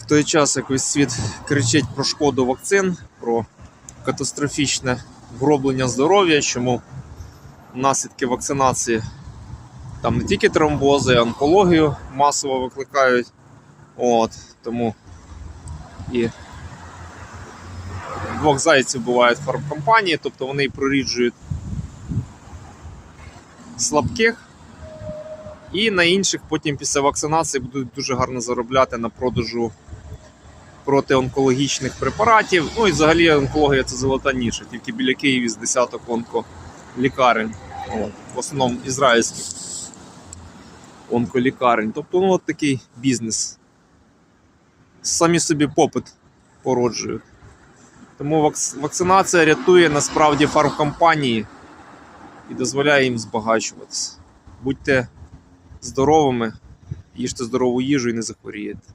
В той час, як весь світ кричить про шкоду вакцин, про катастрофічне вроблення здоров'я, чому наслідки вакцинації там не тільки тромбози, а онкологію масово викликають. От, тому і двох зайців бувають фармкомпанії, тобто вони проріджують слабких, і на інших потім після вакцинації будуть дуже гарно заробляти на продажу протионкологічних препаратів. Ну і взагалі онкологія це золота ніша, тільки біля Києві з десяток онколікарень. От, в основному ізраїльських онколікарень. Тобто, ну от такий бізнес. Самі собі попит породжують. Тому вакцинація рятує насправді фармкомпанії і дозволяє їм збагачуватися. Будьте здоровими, їжте здорову їжу і не захворієте.